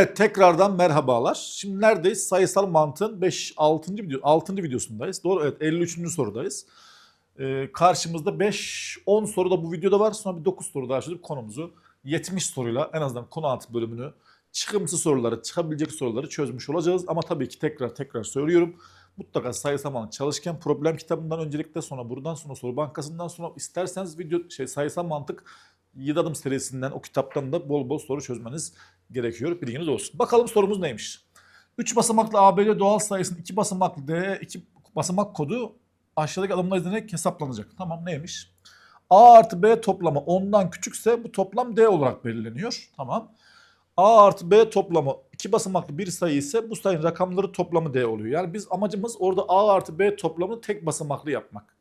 Evet tekrardan merhabalar. Şimdi neredeyiz? Sayısal mantığın 5 6. video 6. videosundayız. Doğru evet 53. sorudayız. Ee, karşımızda 5 10 soru da bu videoda var. Sonra bir 9 soru daha çözüp konumuzu 70 soruyla en azından konu altı bölümünü çıkımsı soruları, çıkabilecek soruları çözmüş olacağız. Ama tabii ki tekrar tekrar söylüyorum. Mutlaka sayısal mantık çalışırken problem kitabından öncelikle sonra buradan sonra soru bankasından sonra isterseniz video şey sayısal mantık 7 adım serisinden o kitaptan da bol bol soru çözmeniz gerekiyor. Bilginiz olsun. Bakalım sorumuz neymiş? 3 basamaklı ABD doğal sayısının 2 basamaklı D 2 basamak kodu aşağıdaki adımlar izlenerek hesaplanacak. Tamam neymiş? A artı B toplamı 10'dan küçükse bu toplam D olarak belirleniyor. Tamam. A artı B toplamı 2 basamaklı bir sayı ise bu sayının rakamları toplamı D oluyor. Yani biz amacımız orada A artı B toplamını tek basamaklı yapmak.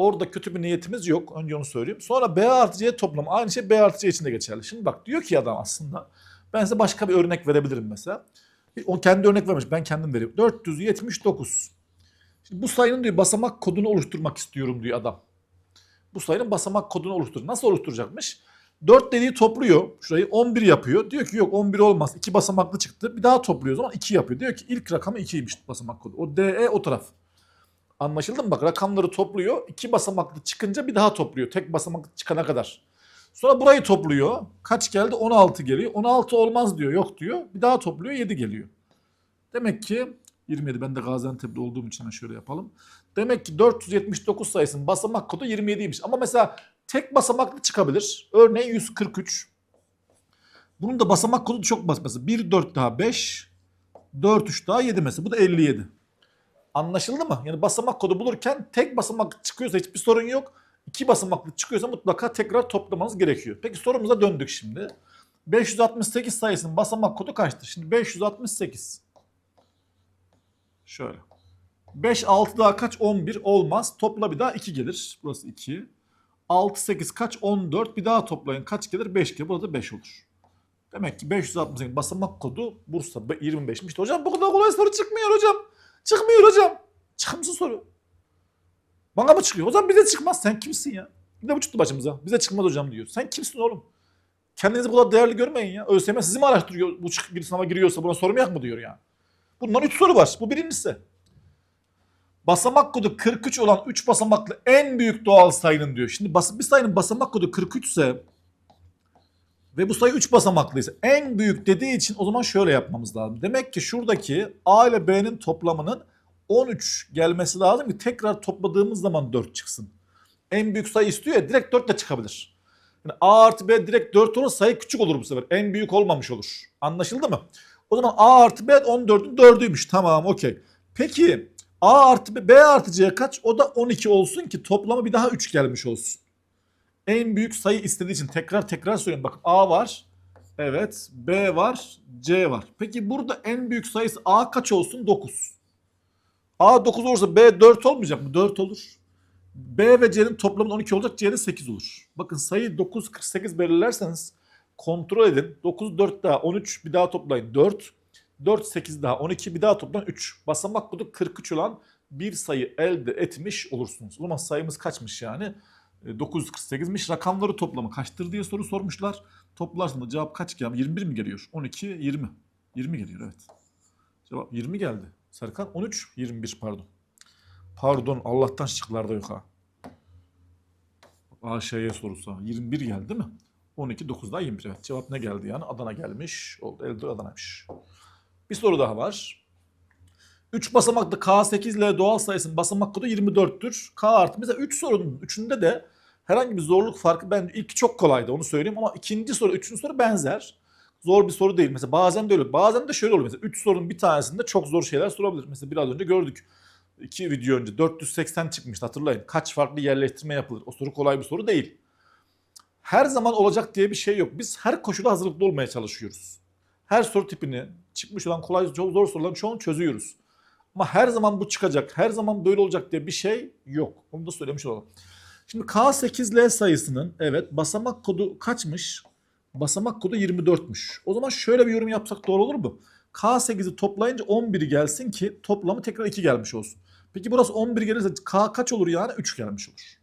Orada kötü bir niyetimiz yok. Önce onu söyleyeyim. Sonra B artı C toplamı aynı şey B artı C için de geçerli. Şimdi bak diyor ki adam aslında ben size başka bir örnek verebilirim mesela. O kendi örnek vermiş. Ben kendim veriyorum. 479. Şimdi bu sayının diyor basamak kodunu oluşturmak istiyorum diyor adam. Bu sayının basamak kodunu oluştur. Nasıl oluşturacakmış? 4 dediği topluyor. Şurayı 11 yapıyor. Diyor ki yok 11 olmaz. 2 basamaklı çıktı. Bir daha topluyor o zaman 2 yapıyor. Diyor ki ilk rakamı 2'ymiş basamak kodu. O DE o taraf. Anlaşıldı mı? Bak rakamları topluyor. 2 basamaklı çıkınca bir daha topluyor. Tek basamaklı çıkana kadar. Sonra burayı topluyor. Kaç geldi? 16 geliyor. 16 olmaz diyor. Yok diyor. Bir daha topluyor. 7 geliyor. Demek ki 27 ben de Gaziantep'li olduğum için şöyle yapalım. Demek ki 479 sayısının basamak kodu 27'ymiş. Ama mesela tek basamaklı çıkabilir. Örneğin 143. Bunun da basamak kodu çok basit. Mesela 1 4 daha 5, 4 3 daha 7 mesela. Bu da 57. Anlaşıldı mı? Yani basamak kodu bulurken tek basamak çıkıyorsa hiçbir sorun yok. İki basamaklı çıkıyorsa mutlaka tekrar toplamanız gerekiyor. Peki sorumuza döndük şimdi. 568 sayısının basamak kodu kaçtır? Şimdi 568. Şöyle. 5 6 daha kaç? 11 olmaz. Topla bir daha 2 gelir. Burası 2. 6 8 kaç? 14. Bir daha toplayın. Kaç gelir? 5 gelir. Burada 5 olur. Demek ki 568 basamak kodu Bursa 25'miş. İşte hocam bu kadar kolay soru çıkmıyor hocam. Çıkmıyor hocam. Çıkmışsın soru. Bana mı çıkıyor? O zaman bize çıkmaz. Sen kimsin ya? De bu çıktı başımıza. Bize çıkmaz hocam diyor. Sen kimsin oğlum? Kendinizi bu kadar değerli görmeyin ya. ÖSYM sizi mi araştırıyor? Bu çık bir sınava giriyorsa buna sormayak mı diyor ya. Bundan 3 soru var. Bu birincisi. Basamak kodu 43 olan 3 basamaklı en büyük doğal sayının diyor. Şimdi bas bir sayının basamak kodu 43 ise ve bu sayı 3 basamaklıysa en büyük dediği için o zaman şöyle yapmamız lazım. Demek ki şuradaki A ile B'nin toplamının 13 gelmesi lazım ki tekrar topladığımız zaman 4 çıksın. En büyük sayı istiyor ya direkt 4 de çıkabilir. Yani A artı B direkt 4 olur sayı küçük olur bu sefer. En büyük olmamış olur. Anlaşıldı mı? O zaman A artı B 14'ün 4'üymüş. Tamam okey. Peki A artı B, B artı C kaç? O da 12 olsun ki toplamı bir daha 3 gelmiş olsun. En büyük sayı istediği için tekrar tekrar söyleyeyim. Bakın A var. Evet. B var. C var. Peki burada en büyük sayısı A kaç olsun? 9. A 9 olursa B 4 olmayacak mı? 4 olur. B ve C'nin toplamı 12 olacak. C'de 8 olur. Bakın sayı 9 48 belirlerseniz kontrol edin. 9 4 daha 13 bir daha toplayın 4. 4 8 daha 12 bir daha toplayın 3. Basamak kodu 43 olan bir sayı elde etmiş olursunuz. O zaman sayımız kaçmış yani? E, 948'miş. Rakamları toplamı kaçtır diye soru sormuşlar. Toplarsın da cevap kaç geldi? 21 mi geliyor? 12 20. 20 geliyor evet. Cevap 20 geldi. Serkan 13 21 pardon. Pardon Allah'tan şıklarda yok ha. AŞ'ye sorusu. 21 geldi değil mi? 12 9 daha 21. Evet. Cevap ne geldi yani? Adana gelmiş. Oldu. Elde Adana'ymış. Bir soru daha var. 3 basamaklı K8 ile doğal sayısının basamak kodu 24'tür. K artı. Mesela 3 sorunun üçünde de herhangi bir zorluk farkı ben ilk çok kolaydı onu söyleyeyim ama ikinci soru, üçüncü soru benzer. Zor bir soru değil. Mesela bazen de öyle. Bazen de şöyle oluyor. Mesela 3 sorunun bir tanesinde çok zor şeyler sorabilir. Mesela biraz önce gördük. 2 video önce 480 çıkmıştı hatırlayın. Kaç farklı yerleştirme yapılır? O soru kolay bir soru değil. Her zaman olacak diye bir şey yok. Biz her koşulda hazırlıklı olmaya çalışıyoruz. Her soru tipini çıkmış olan kolay çok zor soruların çoğunu çözüyoruz. Ama her zaman bu çıkacak, her zaman böyle olacak diye bir şey yok. Onu da söylemiş olalım. Şimdi K8L sayısının evet basamak kodu kaçmış? Basamak kodu 24'müş. O zaman şöyle bir yorum yapsak doğru olur mu? K8'i toplayınca 11 gelsin ki toplamı tekrar 2 gelmiş olsun. Peki burası 11 gelirse K kaç olur yani? 3 gelmiş olur.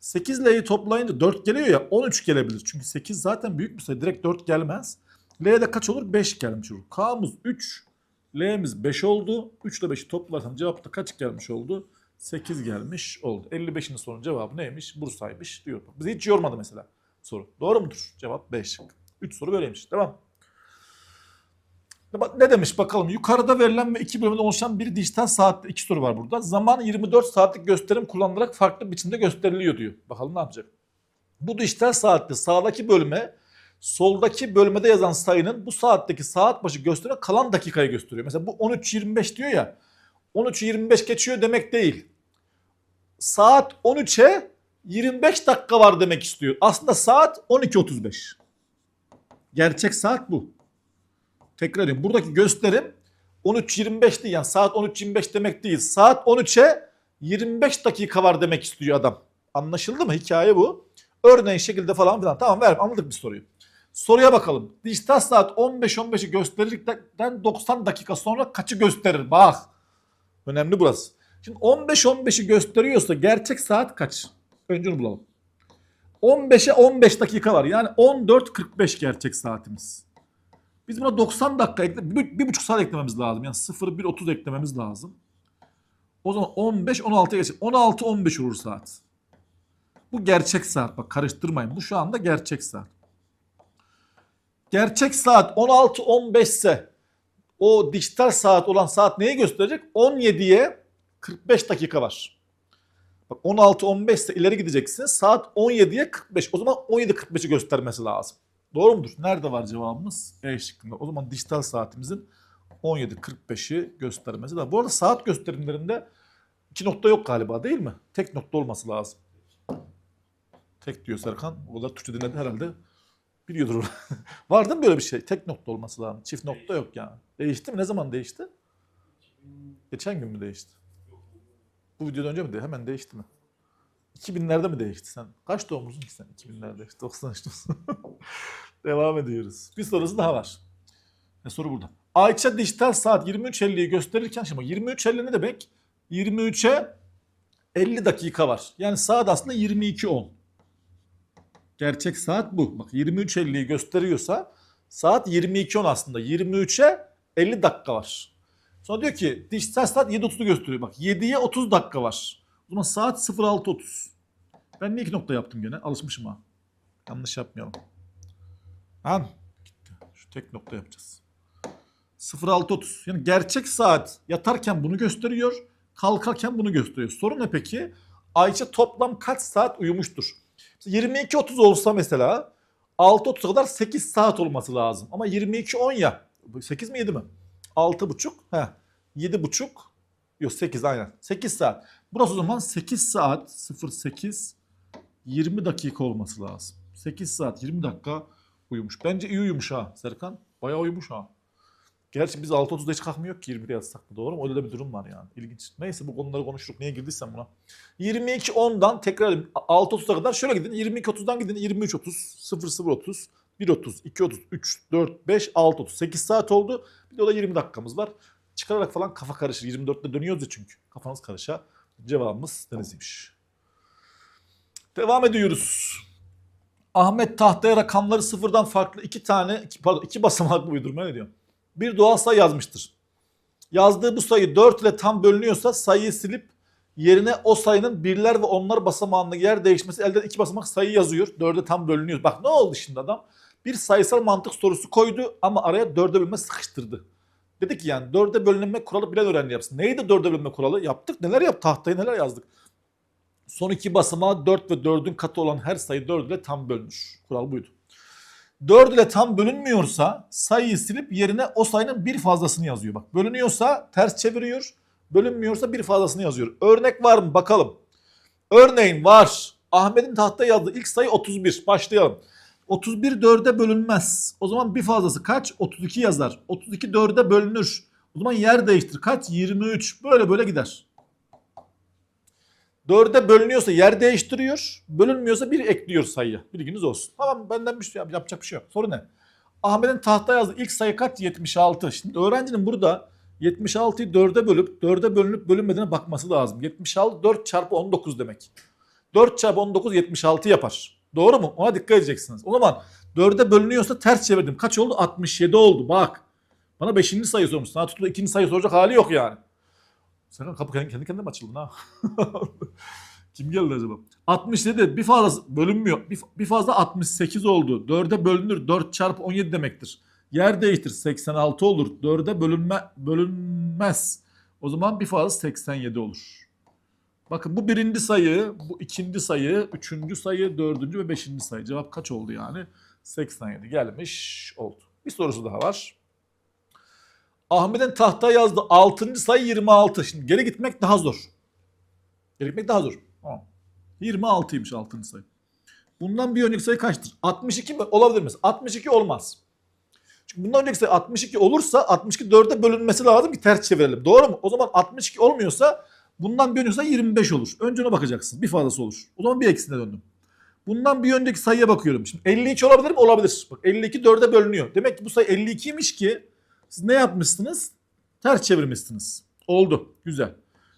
8 L'yi toplayınca 4 geliyor ya 13 gelebilir. Çünkü 8 zaten büyük bir sayı. Direkt 4 gelmez. L'de kaç olur? 5 gelmiş olur. K'mız 3. L'miz 5 oldu. 3 ile 5'i toplarsan cevapta kaç gelmiş oldu? 8 gelmiş oldu. 55'in sorunun cevabı neymiş? Bursa'ymış diyor. Bizi hiç yormadı mesela soru. Doğru mudur? Cevap 5 şık. 3 soru böyleymiş. Devam. Ne demiş bakalım. Yukarıda verilen ve iki bölümden oluşan bir dijital saatte iki soru var burada. Zaman 24 saatlik gösterim kullanılarak farklı biçimde gösteriliyor diyor. Bakalım ne yapacak. Bu dijital saatte sağdaki bölüme soldaki bölmede yazan sayının bu saatteki saat başı gösteren kalan dakikayı gösteriyor. Mesela bu 13.25 diyor ya. 13.25 geçiyor demek değil. Saat 13'e 25 dakika var demek istiyor. Aslında saat 12.35. Gerçek saat bu. Tekrar ediyorum. Buradaki gösterim 13.25 değil yani saat 13.25 demek değil. Saat 13'e 25 dakika var demek istiyor adam. Anlaşıldı mı? Hikaye bu. Örneğin şekilde falan filan. Tamam ver anladık bir soruyu. Soruya bakalım. Dijital saat 15-15'i gösterirdikten 90 dakika sonra kaçı gösterir? Bak. Önemli burası. Şimdi 15-15'i gösteriyorsa gerçek saat kaç? Önce onu bulalım. 15'e 15 dakika var. Yani 14.45 gerçek saatimiz. Biz buna 90 dakika bir, bir buçuk saat eklememiz lazım. Yani 0-1-30 eklememiz lazım. O zaman 15 16'ya geçecek. 16 15 olur saat. Bu gerçek saat. Bak karıştırmayın. Bu şu anda gerçek saat. Gerçek saat 16 15 ise o dijital saat olan saat neyi gösterecek? 17'ye 45 dakika var. Bak 16 15 ise ileri gideceksiniz. Saat 17'ye 45. O zaman 17 45'i göstermesi lazım. Doğru mudur? Nerede var cevabımız? E şıkkında. O zaman dijital saatimizin 17.45'i göstermesi lazım. Bu arada saat gösterimlerinde iki nokta yok galiba değil mi? Tek nokta olması lazım. Tek diyor Serkan. O kadar Türkçe dinledi herhalde. Biliyordur. var değil mi böyle bir şey? Tek nokta olması lazım. Çift nokta yok yani. Değişti mi? Ne zaman değişti? Geçen gün mü değişti? Bu videodan önce mi değişti? Hemen değişti mi? 2000'lerde mi değişti sen? Kaç doğumlusun ki sen? 2000'lerde. 93 doğumlusun. Devam ediyoruz. Bir sorusu daha var. Ne soru burada? Ayça dijital saat 23.50'yi gösterirken şimdi 23.50 ne demek? 23'e 50 dakika var. Yani saat aslında 22.10. Gerçek saat bu. Bak 23.50'yi gösteriyorsa saat 22.10 aslında. 23'e 50 dakika var. Sonra diyor ki dijital saat 7.30'u gösteriyor. Bak 7'ye 30 dakika var. O zaman saat 06.30. Ben niye iki nokta yaptım gene? Alışmışım ha. Yanlış yapmayalım. Han gitti. Şu tek nokta yapacağız. 06.30. Yani gerçek saat yatarken bunu gösteriyor. Kalkarken bunu gösteriyor. Sorun ne peki? Ayça toplam kaç saat uyumuştur? 22.30 olsa mesela 6.30'a kadar 8 saat olması lazım. Ama 22.10 ya. 8 mi 7 mi? 6.5. He. 7.5. Yok 8 aynen. 8 saat. Burası o zaman 8 saat 08 20 dakika olması lazım. 8 saat 20 dakika uyumuş. Bence iyi uyumuş ha Serkan. Bayağı uyumuş ha. Gerçi biz 6.30'da hiç kalkmıyor ki 20'de yatsak da doğru mu? Öyle de bir durum var yani. İlginç. Neyse bu konuları konuştuk. Niye girdiysen buna. 22.10'dan tekrar 6.30'a kadar şöyle gidin. 22.30'dan gidin 23.30, 00.30, 1.30, 2.30, 3, 4, 5, 6.30. 8 saat oldu. Bir de o da 20 dakikamız var. Çıkararak falan kafa karışır. 24'te dönüyoruz ya çünkü. Kafanız karışa. Cevabımız deniziymiş. Devam ediyoruz. Ahmet tahtaya rakamları sıfırdan farklı iki tane, iki, pardon iki basamaklı uydurma ne diyor? Bir doğal sayı yazmıştır. Yazdığı bu sayı 4 ile tam bölünüyorsa sayıyı silip yerine o sayının birler ve onlar basamağında yer değişmesi elde iki basamak sayı yazıyor. 4'e tam bölünüyor. Bak ne oldu şimdi adam? Bir sayısal mantık sorusu koydu ama araya 4'e bölme sıkıştırdı. Dedi ki yani 4'e bölünme kuralı bilen öğrenci yapsın. Neydi 4'e bölünme kuralı? Yaptık. Neler yap tahtaya neler yazdık. Son iki basamağı 4 ve 4'ün katı olan her sayı 4 ile tam bölünür. Kural buydu. 4 ile tam bölünmüyorsa sayıyı silip yerine o sayının bir fazlasını yazıyor. Bak bölünüyorsa ters çeviriyor. Bölünmüyorsa bir fazlasını yazıyor. Örnek var mı bakalım. Örneğin var. Ahmet'in tahtta yazdığı ilk sayı 31. Başlayalım. 31 4'e bölünmez. O zaman bir fazlası kaç? 32 yazar. 32 4'e bölünür. O zaman yer değiştir. Kaç? 23. Böyle böyle gider. 4'e bölünüyorsa yer değiştiriyor. Bölünmüyorsa bir ekliyor sayıya. Bilginiz olsun. Tamam benden bir şey yap- yapacak bir şey yok. Soru ne? Ahmet'in tahta yazdığı ilk sayı kaç? 76. Şimdi öğrencinin burada 76'yı 4'e bölüp 4'e bölünüp bölünmediğine bakması lazım. 76 4 çarpı 19 demek. 4 çarpı 19 76 yapar. Doğru mu? Ona dikkat edeceksiniz. O zaman 4'e bölünüyorsa ters çevirdim. Kaç oldu? 67 oldu. Bak. Bana 5. sayı sormuş. Sana tutup da 2. sayı soracak hali yok yani. Sen kapı kendi, kendi kendine mi açıldın ha? Kim geldi acaba? 67 bir fazla bölünmüyor. Bir, bir fazla 68 oldu. 4'e bölünür. 4 çarpı 17 demektir. Yer değiştir. 86 olur. 4'e bölünme, bölünmez. O zaman bir fazla 87 olur. Bakın bu birinci sayı, bu ikinci sayı, üçüncü sayı, dördüncü ve beşinci sayı. Cevap kaç oldu yani? 87 gelmiş oldu. Bir sorusu daha var. Ahmet'in tahtaya yazdığı 6. sayı 26. Şimdi geri gitmek daha zor. Geri gitmek daha zor. Tamam. 26'ymış 6. sayı. Bundan bir önceki sayı kaçtır? 62 mi? Olabilir mi? 62 olmaz. Çünkü bundan önceki sayı 62 olursa 62 4'e bölünmesi lazım ki ters çevirelim. Doğru mu? O zaman 62 olmuyorsa bundan bir önceki sayı 25 olur. Önce ona bakacaksın. Bir fazlası olur. O zaman bir eksine döndüm. Bundan bir önceki sayıya bakıyorum. Şimdi 52 olabilir mi? Olabilir. Bak 52 4'e bölünüyor. Demek ki bu sayı 52'ymiş ki siz ne yapmışsınız? Ters çevirmişsiniz. Oldu. Güzel.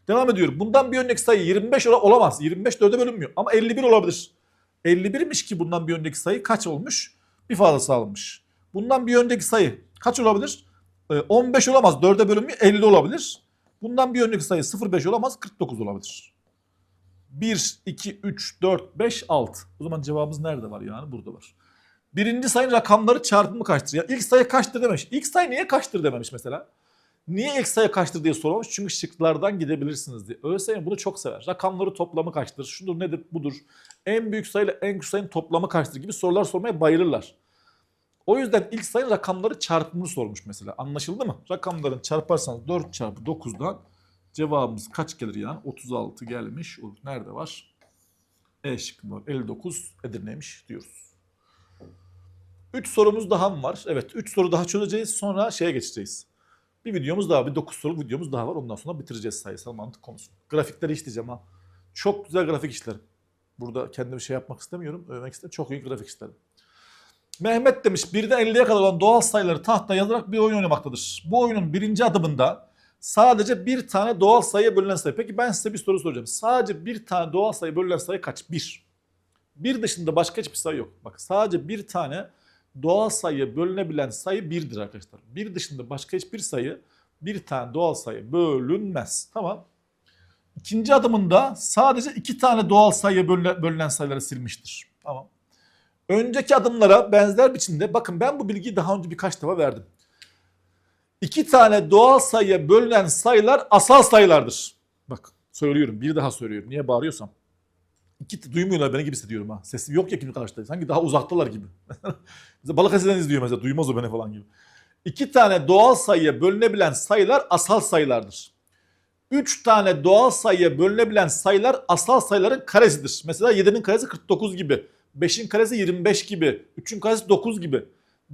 Devam ediyorum. Bundan bir önceki sayı 25 ola- olamaz. 25 4'e bölünmüyor. Ama 51 olabilir. 51'miş ki bundan bir önceki sayı kaç olmuş? Bir fazlası alınmış. Bundan bir önceki sayı kaç olabilir? Ee, 15 olamaz. 4'e bölünmüyor. 50 olabilir. Bundan bir önceki sayı 05 olamaz. 49 olabilir. 1, 2, 3, 4, 5, 6. O zaman cevabımız nerede var yani? Burada var. Birinci sayının rakamları çarpımı kaçtır? Ya ilk sayı kaçtır dememiş. İlk sayı niye kaçtır dememiş mesela? Niye ilk sayı kaçtır diye sormamış. Çünkü şıklardan gidebilirsiniz diye. ÖSYM bunu çok sever. Rakamları toplamı kaçtır? Şudur nedir budur. En büyük sayıyla en küçük sayının toplamı kaçtır gibi sorular sormaya bayılırlar. O yüzden ilk sayı rakamları çarpımını sormuş mesela. Anlaşıldı mı? Rakamların çarparsanız 4 çarpı 9'dan cevabımız kaç gelir yani? 36 gelmiş olur. Nerede var? E şıkkında var. 59 Edirne'ymiş diyoruz. 3 sorumuz daha mı var? Evet 3 soru daha çözeceğiz. Sonra şeye geçeceğiz. Bir videomuz daha, bir 9 soruluk videomuz daha var. Ondan sonra bitireceğiz sayısal mantık konusunu. Grafikleri işleyeceğim ha. Çok güzel grafik işlerim. Burada kendime şey yapmak istemiyorum. Övmek istemiyorum. Çok iyi grafik işlerim. Mehmet demiş 1'den 50'ye kadar olan doğal sayıları tahta yazarak bir oyun oynamaktadır. Bu oyunun birinci adımında sadece bir tane doğal sayıya bölünen sayı. Peki ben size bir soru soracağım. Sadece bir tane doğal sayı bölünen sayı kaç? 1. Bir dışında başka hiçbir sayı yok. Bak sadece bir tane doğal sayıya bölünebilen sayı 1'dir arkadaşlar. Bir dışında başka hiçbir sayı bir tane doğal sayı bölünmez. Tamam. İkinci adımında sadece iki tane doğal sayıya bölünen, bölünen sayıları silmiştir. Tamam. Önceki adımlara benzer biçimde bakın ben bu bilgiyi daha önce birkaç defa verdim. İki tane doğal sayıya bölünen sayılar asal sayılardır. Bak söylüyorum bir daha söylüyorum. Niye bağırıyorsam. İki, duymuyorlar beni gibi hissediyorum ha. Sesim yok ya kimi karşıda. Sanki daha uzaktalar gibi. Balıkesir'den izliyor mesela. Duymaz o beni falan gibi. İki tane doğal sayıya bölünebilen sayılar asal sayılardır. Üç tane doğal sayıya bölünebilen sayılar asal sayıların karesidir. Mesela 7'nin karesi 49 gibi. 5'in karesi 25 gibi. 3'ün karesi 9 gibi.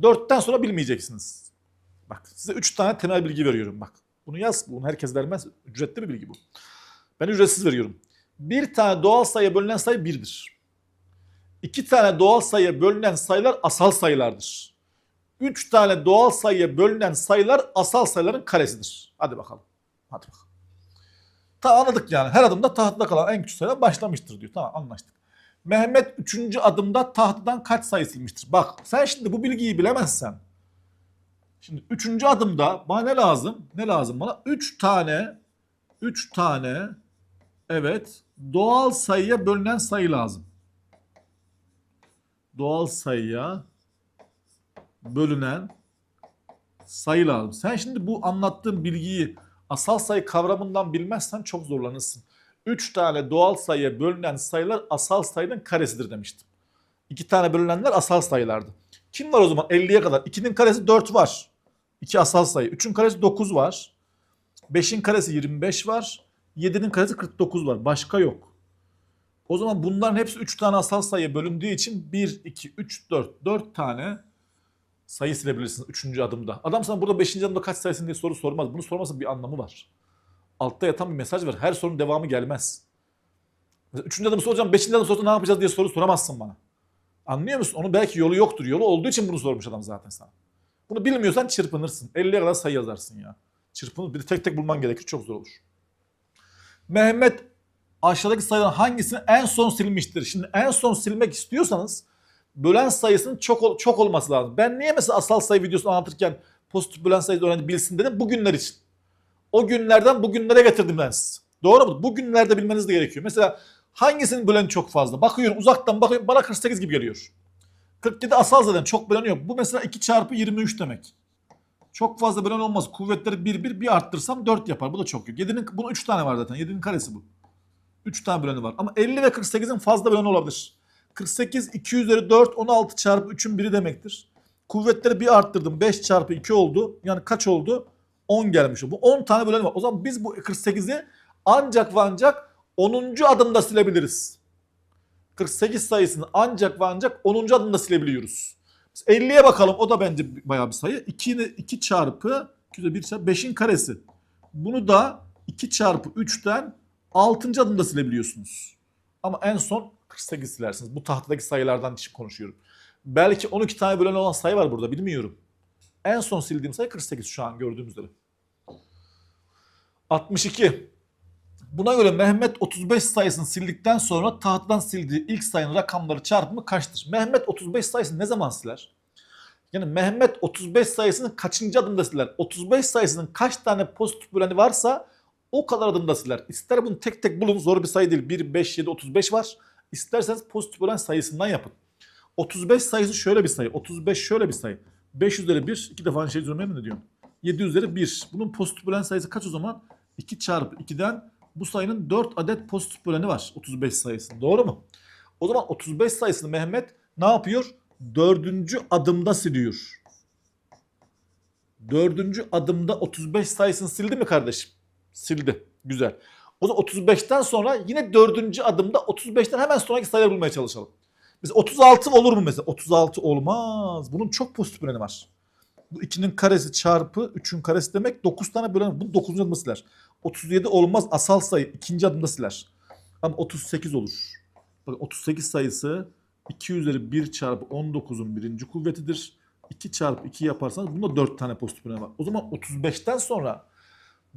4'ten sonra bilmeyeceksiniz. Bak size 3 tane temel bilgi veriyorum bak. Bunu yaz. Bunu herkes vermez. Ücretli bir bilgi bu. Ben ücretsiz veriyorum. Bir tane doğal sayıya bölünen sayı 1'dir. İki tane doğal sayıya bölünen sayılar asal sayılardır. Üç tane doğal sayıya bölünen sayılar asal sayıların karesidir. Hadi bakalım. Hadi bakalım. Tamam anladık yani. Her adımda tahtada kalan en küçük sayıdan başlamıştır diyor. Tamam anlaştık. Mehmet 3. adımda tahtadan kaç sayı silmiştir? Bak sen şimdi bu bilgiyi bilemezsen. Şimdi 3. adımda bana ne lazım? Ne lazım bana? 3 tane 3 tane evet doğal sayıya bölünen sayı lazım. Doğal sayıya bölünen sayı lazım. Sen şimdi bu anlattığım bilgiyi asal sayı kavramından bilmezsen çok zorlanırsın. 3 tane doğal sayıya bölünen sayılar asal sayının karesidir demiştim. 2 tane bölünenler asal sayılardı. Kim var o zaman 50'ye kadar? 2'nin karesi 4 var. 2 asal sayı. 3'ün karesi 9 var. 5'in karesi 25 var. 7'nin karesi 49 var. Başka yok. O zaman bunların hepsi 3 tane asal sayıya bölündüğü için 1, 2, 3, 4. 4 tane sayı silebilirsiniz 3. adımda. Adam sana burada 5. adımda kaç sayısın diye soru sormaz. Bunu sormasının bir anlamı var. Altta yatan bir mesaj var. Her sorunun devamı gelmez. Mesela 3. adımı soracağım, 5. adımı sorsa ne yapacağız diye soru soramazsın bana. Anlıyor musun? Onun belki yolu yoktur. Yolu olduğu için bunu sormuş adam zaten sana. Bunu bilmiyorsan çırpınırsın. 50'ye kadar sayı yazarsın ya. Çırpınır. Bir tek tek bulman gerekir. Çok zor olur. Mehmet aşağıdaki sayıların hangisini en son silmiştir? Şimdi en son silmek istiyorsanız bölen sayısının çok çok olması lazım. Ben niye mesela asal sayı videosunu anlatırken pozitif bölen sayı öğrenci bilsin dedim bugünler için. O günlerden bugünlere getirdim ben sizi. Doğru mu? Bugünlerde bilmeniz de gerekiyor. Mesela hangisinin böleni çok fazla? Bakıyorum uzaktan bakıyorum bana 48 gibi geliyor. 47 asal zaten çok bölen yok. Bu mesela 2 çarpı 23 demek. Çok fazla bölen olmaz. Kuvvetleri 1 1 bir arttırsam 4 yapar. Bu da çok yok. 7'nin bunun 3 tane var zaten. 7'nin karesi bu. 3 tane böleni var. Ama 50 ve 48'in fazla böleni olabilir. 48 2 üzeri 4 16 çarpı 3'ün biri demektir. Kuvvetleri bir arttırdım. 5 çarpı 2 oldu. Yani kaç oldu? 10 gelmiş. Bu 10 tane böleni var. O zaman biz bu 48'i ancak ve ancak 10. adımda silebiliriz. 48 sayısını ancak ve ancak 10. adımda silebiliyoruz. 50'ye bakalım. O da bence bayağı bir sayı. 2, 2 çarpı 2 1 çarpı 5'in karesi. Bunu da 2 çarpı 3'ten 6. adımda silebiliyorsunuz. Ama en son 48 silersiniz. Bu tahtadaki sayılardan için konuşuyorum. Belki 12 tane bölen olan sayı var burada bilmiyorum. En son sildiğim sayı 48 şu an gördüğümüz üzere. 62. Buna göre Mehmet 35 sayısını sildikten sonra tahtadan sildiği ilk sayının rakamları çarpımı kaçtır? Mehmet 35 sayısını ne zaman siler? Yani Mehmet 35 sayısını kaçıncı adımda siler? 35 sayısının kaç tane pozitif böleni varsa o kadar adımda siler. İster bunu tek tek bulun zor bir sayı değil. 1, 5, 7, 35 var. İsterseniz pozitif bölen sayısından yapın. 35 sayısı şöyle bir sayı. 35 şöyle bir sayı. 5 üzeri 1. iki defa aynı şey üzerine mi diyorum? 7 üzeri 1. Bunun pozitif bölen sayısı kaç o zaman? 2 çarpı 2'den bu sayının 4 adet pozitif böleni var 35 sayısının. Doğru mu? O zaman 35 sayısını Mehmet ne yapıyor? Dördüncü adımda siliyor. Dördüncü adımda 35 sayısını sildi mi kardeşim? Sildi. Güzel. O zaman 35'ten sonra yine dördüncü adımda 35'ten hemen sonraki sayıları bulmaya çalışalım. Biz 36 olur mu mesela? 36 olmaz. Bunun çok pozitif böleni var. Bu 2'nin karesi çarpı 3'ün karesi demek 9 tane bölen. Bu 9. adımda siler. 37 olmaz asal sayı. ikinci adımda siler. Ama 38 olur. Bakın 38 sayısı 2 üzeri 1 çarpı 19'un birinci kuvvetidir. 2 çarpı 2 yaparsanız bunda 4 tane pozitif böleni var. O zaman 35'ten sonra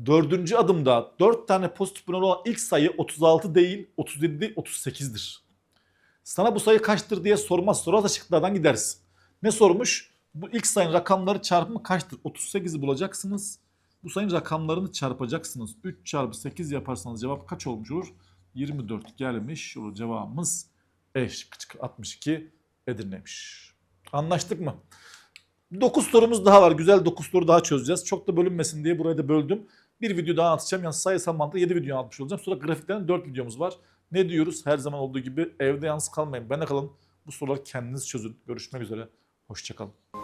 dördüncü adımda 4 tane pozitif böleni olan ilk sayı 36 değil 37 değil 38'dir. Sana bu sayı kaçtır diye sormaz. Sorarsa şıklardan gidersin. Ne sormuş? Bu ilk sayının rakamları çarpımı kaçtır? 38'i bulacaksınız. Bu sayının rakamlarını çarpacaksınız. 3 çarpı 8 yaparsanız cevap kaç olmuş olur? 24 gelmiş. Olur cevabımız E şıkkı çıkar. 62 Edirne'ymiş. Anlaştık mı? 9 sorumuz daha var. Güzel 9 soru daha çözeceğiz. Çok da bölünmesin diye burayı da böldüm. Bir video daha anlatacağım. Yani sayısal mantığı 7 video anlatmış olacağım. Sonra grafiklerin 4 videomuz var. Ne diyoruz? Her zaman olduğu gibi evde yalnız kalmayın. Bana kalın. Bu soruları kendiniz çözün. Görüşmek üzere. Hoşçakalın.